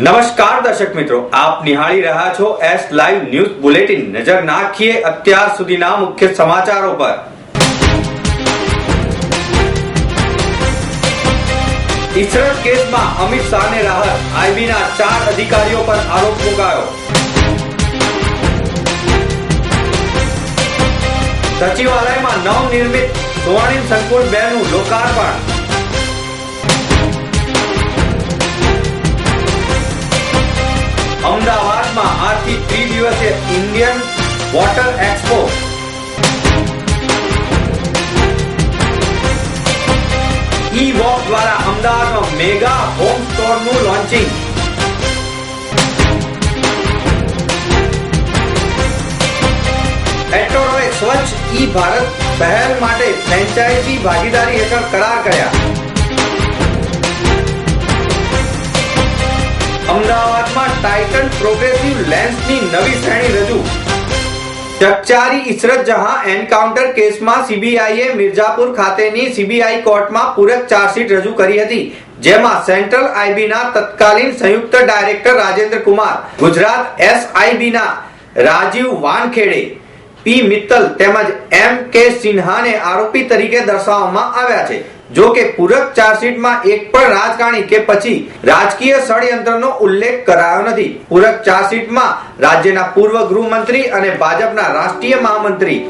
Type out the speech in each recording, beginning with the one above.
નમસ્કાર દર્શક મિત્રો, આપ નિહાળી રહ્યા છો એસ લાઈવ ન્યૂઝ બુલેટિન નજર નાખીએ અત્યાર સુધીના મુખ્ય સમાચારો પર. ઇસરત કેસમાં અમિત શાહને રાહત. આઈબીના ચાર અધિકારીઓ પર આરોપ મુકાયો. સચિવાલયમાં નવનિર્મિત સ્વર્ણિમ સંકુલ બે નું લોકાર્પણ. Indian water expo E walk દ્વારા અમદાવાદમાં મેગા હોમ સ્ટોરનું લોન્ચિંગ એટોરોએ સ્વચ્છ ઈ ભારત પહેલ માટે ફ્રેન્ચાઇઝી ભાગીદારી હેઠળ કરાર કર્યા. અમદાવાદમાં ટાઇટન પ્રોગ્રેસિવ લેન્સની નવી શ્રેણી રજૂ. ચકચારી ઇશરત જહાં એન્કાઉન્ટર કેસમાં સીબીઆઈએ મિર્ઝાપુર ખાતેની સીબીઆઈ કોર્ટમાં પૂરક ચાર્જશીટ રજૂ કરી હતી, જેમાં સેન્ટ્રલ આઈબીના તત્કાલીન સંયુક્ત ડાયરેક્ટર રાજેન્દ્ર કુમાર, ગુજરાત એસઆઈબીના રાજીવ વાનખેડે પી મિત્તલ તેમજ એમ કે સિન્હાને આરોપી તરીકે દર્શાવવામાં આવ્યા છે. જો કે પૂરક ચાર્જશીટમાં એક પણ રાજકારણી કે પછી રાજકીય ષડયંત્રનો ઉલ્લેખ કરાયો નથી. પૂરક ચાર્જશીટમાં રાજ્યના પૂર્વ ગૃહમંત્રી અને ભાજપના રાષ્ટ્રીય મહામંત્રી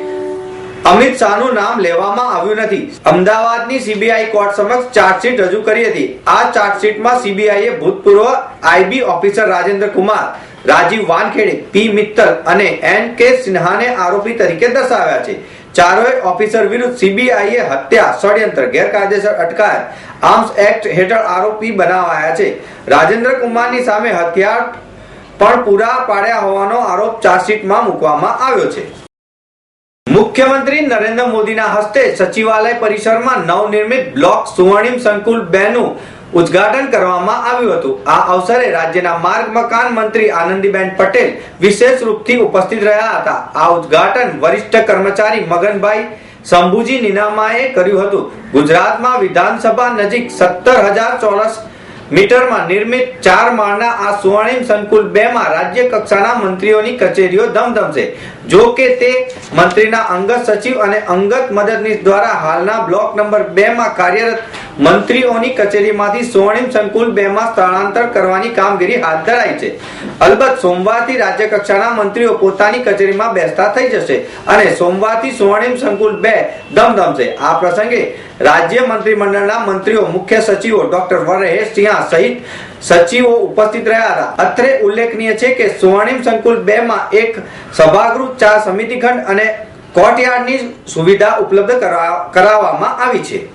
અમિત શાહનું નામ લેવામાં આવ્યું નથી. અમદાવાદની સીબીઆઈ કોર્ટ સમક્ષ ચાર્જશીટ રજૂ કરી હતી. આ ચાર્જશીટમાં સીબીઆઈએ ભૂતપૂર્વ IB officer Rajendra Kumar Rajeev Wankhede P Mittal અને એન કે સિન્હાને આરોપી તરીકે દર્શાવ્યા છે. ચારોય ઓફિસર વિરુદ્ધ સીબીઆઈએ હત્યા, ષડયંત્ર, ગેરકાયદેસર અટકાયત, આર્મ્સ એક્ટ હેઠળ આરોપી બનાવાયા છે. રાજેન્દ્ર કુમારની સામે હથિયાર પણ પૂરા પાડ્યા હોવાનો આરોપ ચાર્જશીટમાં મૂકવામાં આવ્યો છે. મુખ્યમંત્રી નરેન્દ્ર મોદીના હસ્તે સચિવાલય પરિસરમાં નવનિર્મિત બ્લોક સુવર્ણિમ સંકુલ બે નું ઉદ્ઘાટન કરવામાં આવ્યું હતું. આ અવસરે રાજ્યના માર્ગ મકાન મંત્રી આનંદીબેન પટેલ વિશેષ રૂપથી ઉપસ્થિત રહ્યા હતા. આ ઉદ્ઘાટન વરિષ્ઠ કર્મચારી મગનભાઈ શંભુજી નિનામાએ કર્યું હતું. ગુજરાતમાં વિધાનસભા નજીક સત્તર હજાર ચોરસ મીટરમાં નિર્મિત ચાર માળના આ સુવર્ણિમ સંકુલ બે માં રાજ્ય કક્ષાના મંત્રીઓની કચેરીઓ ધમધમશે. જો કે તે મંત્રીના અંગત સચિવ અને અંગત મદદનીશ દ્વારા હાલના બ્લોક નંબર બે માં કાર્યરત મંત્રીઓની કચેરીમાંથી સ્વર્ણિમ સંકુલ બે માં સ્થળાંતર કરવાની કામગીરી હાથ ધરાઈ છે. અલબત્ત સોમવારથી રાજ્ય કક્ષાના મંત્રીઓ પોતાની કચેરીમાં બેસતા થઈ જશે અને સોમવારથી સ્વર્ણિમ સંકુલ બે ધમધમશે. આ પ્રસંગે રાજ્ય મંત્રીમંડળના મંત્રીઓ મુખ્ય સચિવો ડોક્ટર વરેશ સિંહા સહિત સચિવો ઉપસ્થિત રહ્યા હતા. અત્રે ઉલ્લેખનીય છે કે સુવર્ણિમ સંકુલ બે માં એક સભાગૃહ, ચાર સમિતિખંડ અને કોર્ટયાર્ડની સુવિધા ઉપલબ્ધ કરાવ- કરાવવામાં આવી છે.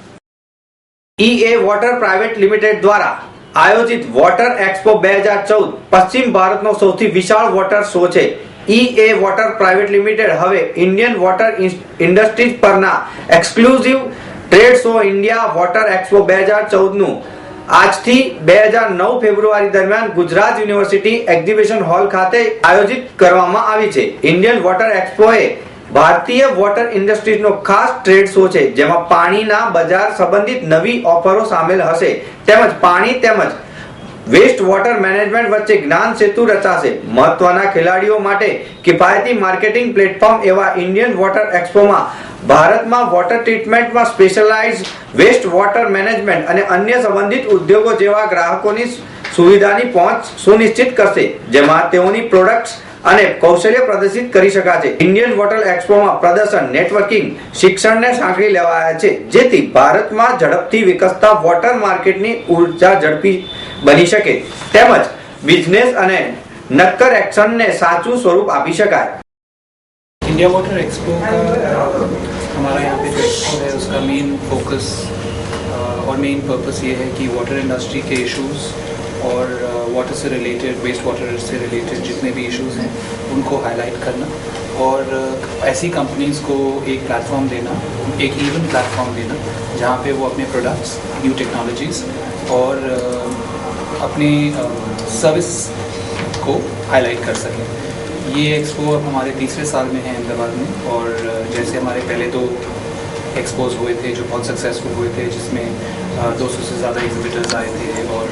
ઈએ વોટર પ્રાઇવેટ લિમિટેડ દ્વારા આયોજિત વોટર એક્સપો બે હજાર ચૌદ પશ્ચિમ ભારતનો સૌથી વિશાળ વોટર શો છે. E A water private limited હવે ઇન્ડિયન વોટર ઇન્ડસ્ટ્રીઝ પરના exclusive trade show India water expo બે હજાર ચૌદનું આજથી બે હજાર નવ ફેબ્રુઆરી દરમિયાન ગુજરાત યુનિવર્સિટી એક્ઝિબિશન હોલ ખાતે આયોજિત કરવામાં આવી છે. ઇન્ડિયન વોટર એક્સપોએ ભારતીય વોટર ઇન્ડસ્ટ્રીઝનો ખાસ ટ્રેડ શો છે, જેમાં પાણીના બજાર સંબંધિત નવી ઓફરો સામેલ હશે. તેમજ પાણી તેમજ વેસ્ટ વોટર મેનેજમેન્ટ વચ્ચે જ્ઞાન સેતુ રચાશે. મહત્વના ખેલાડીઓ માટે કિફાયતી માર્કેટિંગ પ્લેટફોર્મ એવા ઇન્ડિયન વોટર એક્સપોમાં ભારતમાં વોટર ટ્રીટમેન્ટમાં સ્પેશિયલાઇઝ વેસ્ટ વોટર મેનેજમેન્ટ અને અન્ય સંબંધિત ઉદ્યોગો જેવા ગ્રાહકોની સુવિધાની પહોંચ સુનિશ્ચિત કરશે, જેમાં તેઓની પ્રોડક્ટ્સ અને કૌશલ્ય પ્રદર્શિત કરી શકાશે. ઇન્ડિયન વોટર એક્સપોમાં પ્રદર્શન નેટવર્કિંગ શિક્ષણને સાંકળી લેવાયા છે, જેથી ભારતમાં ઝડપથી વિકસતા વોટર માર્કેટની ઊર્જા ઝડપી બની શકે. તેમજ બિઝનેસ અને નક્કર એક્શનને સાચું સ્વરૂપ આપી શકાય. ઇન્ડિયા વોટર એક્સપો हमारा यहाँ पे जो है, उसका मेन फोकस और मेन पर्पस ये है कि वाटर इंडस्ट्री के इश्यूज़ और वाटर से रिलेटेड वेस्ट वाटर से रिलेटेड जितने भी इश्यूज़ हैं, उनको हाईलाइट करना और ऐसी कंपनीज़ को एक प्लेटफॉर्म देना, एक इवन प्लेटफॉर्म देना, जहाँ पे वो अपने प्रोडक्ट्स न्यू टेक्नोलॉजीज़ और अपनी सर्विस को हाईलाइट कर सकें। ये एक्सपो अब हमारे तीसरे साल में है अहमदाबाद में और जैसे हमारे पहले दो एक्सपोज हुए थे जो बहुत सक्सेसफुल हुए थे, जिसमें दो सौ से ज़्यादा एग्जिबिटर्स आए थे और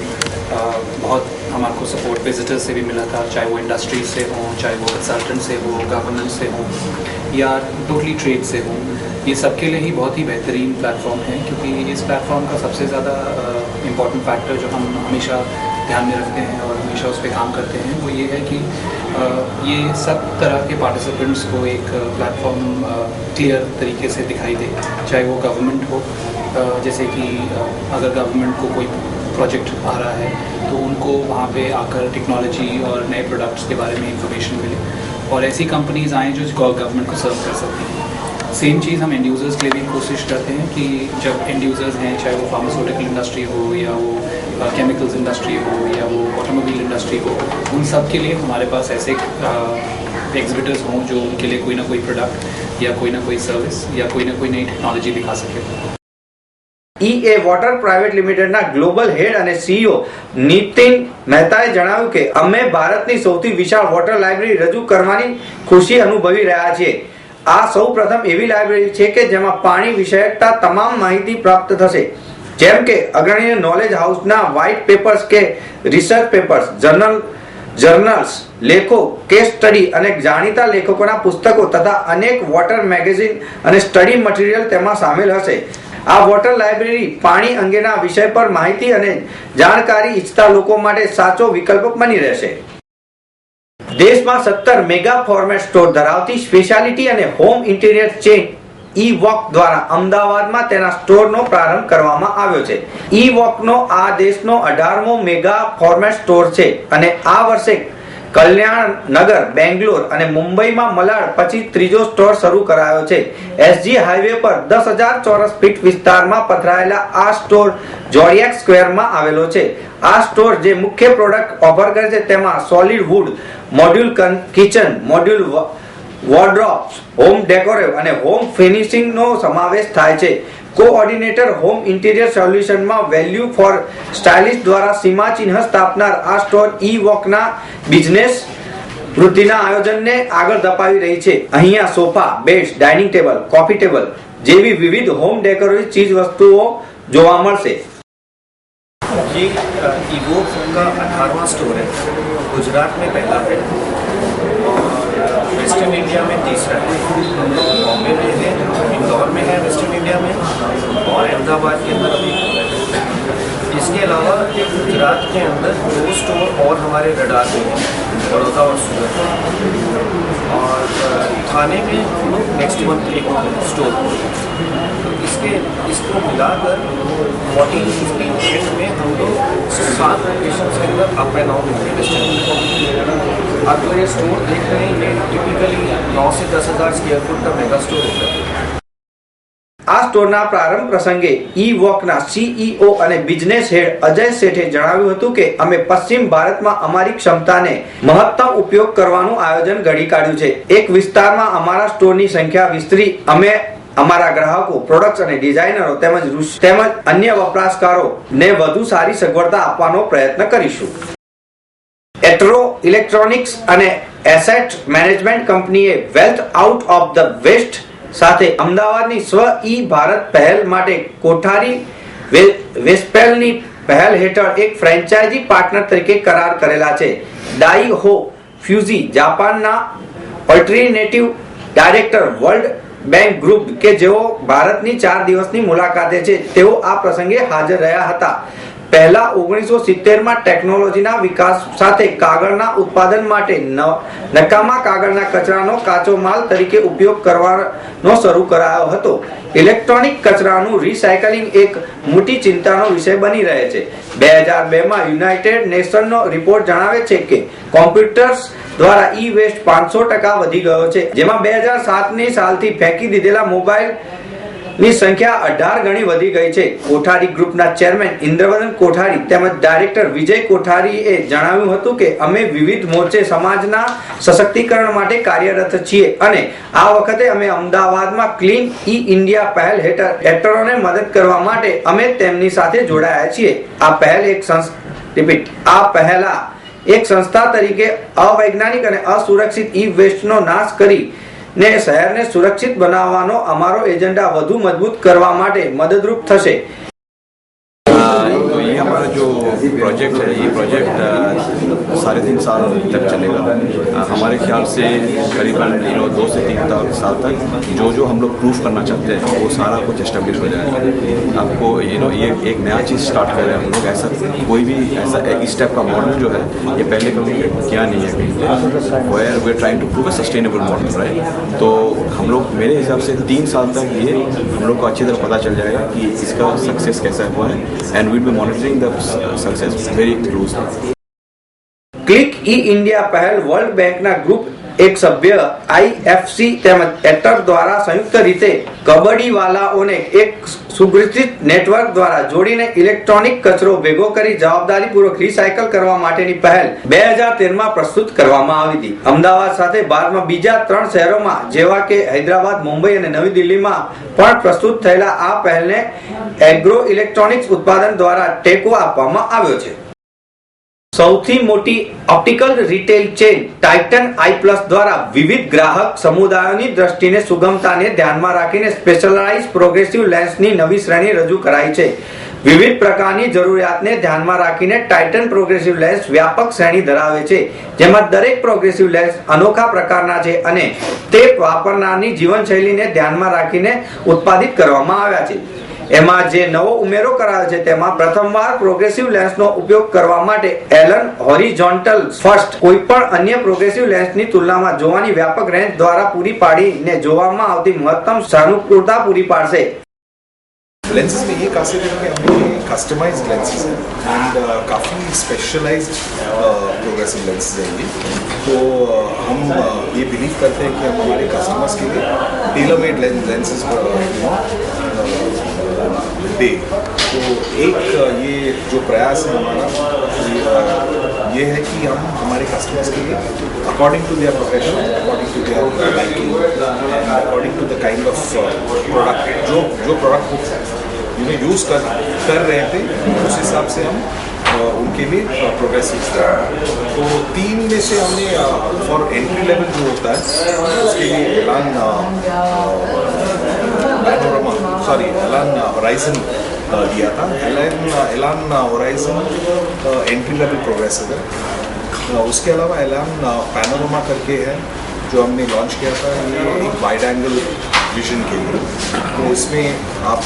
बहुत हमारे को सपोर्ट विजिटर्स से भी मिला था, चाहे वो इंडस्ट्री से हों, चाहे वो कंसल्टेंट से हो गवर्नमेंट से हों, या टोटली ट्रेड से हों, ये सबके लिए ही बहुत ही बेहतरीन प्लेटफॉर्म है, क्योंकि इस प्लेटफॉर्म का सबसे ज़्यादा इंपॉर्टेंट फैक्टर जो हम हमेशा ध्यान में रखते हैं और हमेशा उस पर काम करते हैं, वो ये है कि ये सब तरह के पार्टिसिपेंट्स को एक प्लेटफॉर्म क्लियर तरीके से दिखाई दे, चाहे वो गवर्नमेंट हो जैसे कि अगर गवर्नमेंट को कोई प्रोजेक्ट आ रहा है तो उनको वहाँ पे आकर टेक्नोलॉजी और नए प्रोडक्ट्स के बारे में इंफॉर्मेशन मिले। और ऐसी कंपनीज़ आएँ जो गवर्नमेंट को सर्व कर सकती हैं। सेम चीज़ हम एंड यूज़र्स के लिए भी कोशिश करते हैं कि जब एंड यूज़र्स हैं, चाहे वो फार्मास्यूटिकल इंडस्ट्री हो या वो केमिकल्स इंडस्ट्री हो या वो ऑटोमोबाइल इंडस्ट्री हो उन सब के लिए हमारे पास ऐसे एग्जिबिटर्स हों जो उनके लिए कोई ना कोई प्रोडक्ट या कोई ना कोई सर्विस या कोई ना कोई नई टेक्नोलॉजी दिखा सके ઈ એ વોટર પ્રાઇવેટ લિમિટેડના ગ્લોબલ હેડ અને સીઈઓ નીતિન મહેતાએ જણાવ્યું કે અમે ભારતની સૌથી વિશાળ વોટર લાઇબ્રેરી રજૂ કરવાની ખુશી અનુભવી રહ્યા છીએ આ સૌ પ્રથમ એવી લાઇબ્રેરી છે કે જેમાં પાણી વિષયકતા તમામ માહિતી પ્રાપ્ત થશે જેમ કે અગ્રણીય નોલેજ હાઉસના વ્હાઇટ પેપર્સ કે રિસર્ચ પેપર્સ જર્નલ જર્નલ્સ લેખો કેસ સ્ટડી અને જાણીતા લેખકોના પુસ્તકો તથા અનેક વોટર મેગેઝિન અને સ્ટડી મટીરિયલ તેમાં સામેલ હશે. આ વોટર લાઇબ્રેરી પાણી અંગેના વિષય પર માહિતી અને જાણકારી ઈચ્છતા લોકો માટે સાચો વિકલ્પ બની રહેશે. દેશમાં સત્તર મેગા ફોર્મેટ સ્ટોર ધરાવતી સ્પેશિયાલિટી અને home interior chain E walk દ્વારા અમદાવાદમાં તેના સ્ટોરનો પ્રારંભ કરવામાં આવ્યો છે. ઈ વોકનો આ દેશનો અઢારમો મેગા ફોર્મેટ સ્ટોર છે અને આ વર્ષે કલ્યાણ નગર બેંગ્લોર અને મુંબઈમાં મલાડ પછી ત્રીજો સ્ટોર શરૂ કરાયો છે. એસજી હાઈવે પર દસ હજાર ચોરસ ફીટ વિસ્તારમાં પથરાયેલા આ સ્ટોર જોડિયાક સ્ક્વેરમાં આવેલો છે. આ સ્ટોર જે મુખ્ય પ્રોડક્ટ ઓફર કરે છે તેમાં solid wood module kitchen, module વોર્ડ્રોપ્સ home ડેકોરેવ અને હોમ ફિનિશિંગનો સમાવેશ થાય છે કોઓર્ડિનેટર હોમ ઇન્ટિરિયર સોલ્યુશનમાં વેલ્યુ ફોર સ્ટાઇલિશ દ્વારા સીમા ચિહ્ન સ્થાપનાર આ સ્ટોર ઈ વોકના બિઝનેસ વૃદ્ધિના આયોજનને આગળ ધપાવી રહી છે અહીંયા sofa beds dining table coffee table જેવી વિવિધ હોમ ડેકોરેટિવ ચીજ વસ્તુઓ જોવા મળશે ये ईवो का अठारहवा स्टोर है गुजरात में पहला है और वेस्टर्न इंडिया में तीसरा है। हम लोग बॉम्बे में है, इंदौर में है वेस्टर्न इंडिया में, और अहमदाबाद के अंदर अभी इसके अलावा गुजरात के अंदर दो स्टोर और हमारे रडार में हैं, बड़ौदा और सूरत और थाने में हम लोग नेक्स्ट मंथ एक स्टोर इसके, इसको मिलाकर फोर्टीन फिफ्टीन एट में हम लोग सात लोकेशन के अंदर अप एंड डाउन होंगे आप जो ये स्टोर देख रहे हैं, ये टिपिकली नौ से दस हज़ार स्क्वेयर फुट का मेगा स्टोर होता है। આ સ્ટોરના પ્રારંભ પ્રસંગે ઈ વોકના સીઈઓ અને બિઝનેસ હેડ અજય શેઠે જણાવ્યું હતું કે, અમે પશ્ચિમ ભારતમાં અમારી ક્ષમતાને મહત્તમ ઉપયોગ કરવાનું આયોજન ઘડી કાઢ્યું છે. એક વિસ્તારમાં અમારા સ્ટોરની સંખ્યા વિસ્તરી. અમે અમારા ગ્રાહકો, પ્રોડક્ટ્સ અને ડિઝાઇનરો તેમજ તેમજ અન્ય વપરાશકારો ને વધુ સારી સગવડતા આપવાનો પ્રયત્ન કરીશું. એટ્રો ઇલેક્ટ્રોનિક્સ અને એસેટ મેનેજમેન્ટ કંપનીએ wealth out of the waste સાથે અમદાવાદની સ્વ ઈ ભારત પહેલ માટે કોઠારી વેસ્પેલની પહેલ હેઠળ એક ફ્રેન્ચાઇઝી પાર્ટનર તરીકે કરાર કરેલા છે. ડાઈ હો ફ્યુઝી જાપાનના alternative director world bank group કે જેઓ ભારતની ચાર દિવસની મુલાકાતે છે. તેઓ આ પ્રસંગે હાજર રહ્યા હતા. પહેલા ઓગણીસો સિત્તેરમાં ટેકનોલોજીના વિકાસ સાથે કાગળના ઉત્પાદન માટે નકામા કાગળના કચરાનો કાચો માલ તરીકે ઉપયોગ કરવાનો શરૂ કરાયો હતો. ઇલેક્ટ્રોનિક કચરાનું રિસાયકલિંગ એક મોટી ચિંતાનો વિષય બની રહે છે. બે હજાર બેમાં યુનાઇટેડ નેશનનો રિપોર્ટ જણાવે છે કે કોમ્પ્યુટર્સ દ્વારા ઈ વેસ્ટ પાંચસો ટકા વધી ગયો છે, જેમાં બે હજાર સાતની સાલથી ફેંકી દીધેલા મોબાઈલ ની સંખ્યા અઢાર ગણી વધી ગઈ છે. કોઠારી ગ્રુપના ચેરમેન ઇન્દ્રવદન કોઠારી તેમજ ડાયરેક્ટર વિજય કોઠારીએ જણાવ્યું હતું કે અમે વિવિધ મોરચે સમાજના સશક્તિકરણ માટે કાર્યરત છીએ અને આ વખતે અમે અમદાવાદમાં ક્લીન ઈ ઇન્ડિયા પહેલ હેઠળ એક્ટરોને મદદ કરવા માટે અમે તેમની સાથે જોડાયા છીએ. આ પહેલ એક રિપીટ, આ પહેલા એક સંસ્થા તરીકે અવૈજ્ઞાનિક અને અસુરક્ષિત ઈ વેસ્ટનો નાશ કરી ને શહેરને સુરક્ષિત બનાવવાનો અમારો એજન્ડા વધુ મજબૂત કરવા માટે મદદરૂપ થશે. જો પ્રોજેક્ટ છે, એ પ્રોજેક્ટ साढ़े तीन साल तक चलेगा। हमारे ख्याल से करीबन यू नो दो से तीन साल तक जो जो हम लोग प्रूफ करना चाहते हैं, वो सारा कुछ एस्टेब्लिश हो जाएगा। आपको यू नो ये एक नया चीज़ स्टार्ट कर रहे हैं हम लोग, ऐसा कोई भी, ऐसा एक इस टाइप का मॉडल जो है, ये पहले कभी किया नहीं है where we trying to prove a sustainable model right तो हम लोग, मेरे हिसाब से तीन साल तक ये हम लोग को अच्छी तरह पता चल जाएगा कि इसका सक्सेस कैसा हुआ है and we'll be monitoring the success very closely click E India પહેલ વર્લ્ડ બેંકના ગ્રુપ એક સભ્ય આઈએફસી તેમજ એટર દ્વારા સંયુક્ત રીતે કબડ્ડીવાલાઓને એક સુગઠિત નેટવર્ક દ્વારા જોડીને ઇલેક્ટ્રોનિક કચરો ભેગો કરી જવાબદારીપૂર્વક રિસાયકલ કરવા માટેની પહેલ બે હજાર તેરમાં પ્રસ્તુત કરવામાં આવી હતી. અમદાવાદ સાથે ભારતમાં બીજા ત્રણ શહેરોમાં, જેવા કે હૈદરાબાદ, મુંબઈ અને નવી દિલ્હીમાં પણ પ્રસ્તુત થયેલા આ પહેલને એગ્રો ઇલેક્ટ્રોનિક્સ ઉત્પાદન દ્વારા ટેકો આપવામાં આવ્યો છે. સૌથી મોટી optical retail chain Titan eye plus દ્વારા વિવિધ ગ્રાહક સમુદાયોની દ્રષ્ટિને સુગમતાને ધ્યાનમાં રાખીને સ્પેશિયલાઇઝ પ્રોગ્રેસિવ લેન્સની નવી શ્રેણી રજૂ કરાઈ છે. વિવિધ પ્રકારની જરૂરિયાતને ધ્યાનમાં રાખીને ટાઇટન પ્રોગ્રેસિવ લેન્સ વ્યાપક શ્રેણી ધરાવે છે, જેમાં દરેક પ્રોગ્રેસિવ લેન્સ અનોખા પ્રકારના છે અને તે વાપરનારની જીવનશૈલીને ધ્યાનમાં રાખીને ઉત્પાદિત કરવામાં આવ્યા છે. એમાં જે નવો ઉમેરો કરાયો છે તેમાં પ્રથમવાર પ્રોગ્રેસિવ લેન્સનો ઉપયોગ કરવા માટે એલન હોરિઝોન્ટલ ફર્સ્ટ કોઈ પણ અન્ય પ્રોગ્રેસિવ લેન્સની તુલનામાં જોવાની વ્યાપક રેન્જ દ્વારા પૂરી પાડીને જોવામાં આવતી મહત્તમ સાનુકૂળતા પૂરી પાડશે लेंसेज में ये खासियत है कि हमें कस्टमाइज लेंसेज हैं एंड काफ़ी स्पेशलाइज्ड प्रोग्रेसिव लेंसेज हैं ये तो uh, हम uh, ये बिलीव करते हैं कि हम हमारे कस्टमर्स के लिए टेलर मेड लेंसेज दे तो एक ये जो प्रयास है हमारा ये, है कि हम हमारे कस्टमर्स के लिए according to their profession according to their liking according to the kind of product जो जो प्रोडक्ट यू नो यूज़ कर कर रहे थे उस हिसाब से हम उनके लिए प्रोग्रेसिव तो तीन में से हमने फॉर एंट्री लेवल जो होता है उसके लिए एलान सॉरी एलान होराइजन दिया था। एलान एलान होराइजन एंट्री लेवल प्रोग्रेसिव है। अ, उसके अलावा एलान पैनोरमा करके है जो हमने लॉन्च किया था ये एक वाइड एंगल विजन के लिए। तो इसमें आप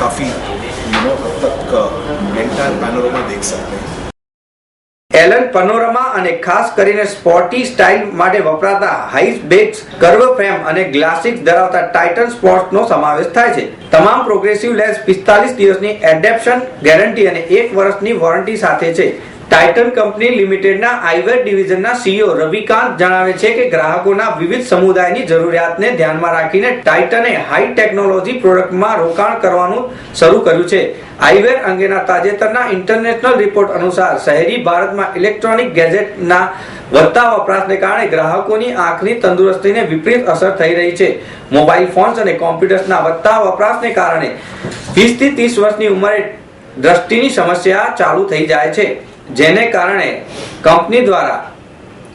काफ़ी यू नो तक एंटायर पैनोरमा देख सकते हैं। એલન પનોરમા અને ખાસ કરીને સ્પોર્ટી સ્ટાઇલ માટે વપરાતા હાઈસ બેગ્સ કર્વ ફ્રેમ અને ગ્લાસિક ધરાવતા ટાઇટન સ્પોર્ટ્સનો સમાવેશ થાય છે. તમામ પ્રોગ્રેસિવ લેન્સ 45 દિવસની એડેપ્શન ગેરંટી અને એક વર્ષની વોરંટી સાથે છે. ટાઇટન કંપની લિમિટેડના આઈવેર ડિવિઝનના સીઈઓ રવિકાંત જણાવે છે કે ગ્રાહકોના વિવિધ સમુદાયની જરૂરિયાતને ધ્યાનમાં રાખીને ટાઇટને હાઈ ટેકનોલોજી પ્રોડક્ટમાં રોકાણ કરવાનું શરૂ કર્યું છે. આઈવેર અંગેના તાજેતરના ઇન્ટરનેશનલ રિપોર્ટ અનુસાર શહેરી ભારતમાં ઇલેક્ટ્રોનિક ગેજેટના વધતા વપરાશને કારણે ગ્રાહકોની આંખની તંદુરસ્તીને વિપરીત અસર થઈ રહી છે. મોબાઈલ ફોન્સ અને કોમ્પ્યુટર્સના વધતા વપરાશને કારણે વીસથી ત્રીસ વર્ષની ઉંમરે દ્રષ્ટિની સમસ્યા ચાલુ થઈ જાય છે. જેને કારણે કંપની દ્વારા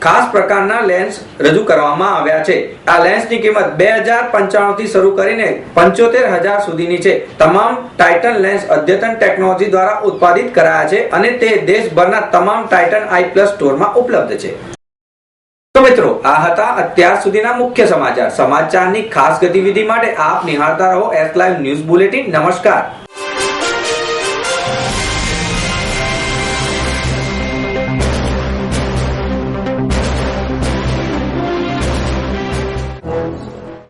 ખાસ પ્રકારના લેન્સ રજૂ કરવામાં આવ્યા છે. આ લેન્સની કિંમત બે હજાર પંચાણું થી શરૂ કરીને પંચોતેર હજાર સુધીની છે. તમામ ટાઇટન લેન્સ અદ્યતન ટેકનોલોજી દ્વારા ઉત્પાદિત કરાયા છે અને તે દેશભરના તમામ ટાઇટન આઈ પ્લસ સ્ટોરમાં ઉપલબ્ધ છે. તો મિત્રો, આ હતા અત્યાર સુધીના મુખ્ય સમાચાર. સમાચારની ખાસ ગતિવિધિ માટે આપ નિહાળતા રહો એસ લાઈવ ન્યૂઝ બુલેટિન નમસ્કાર.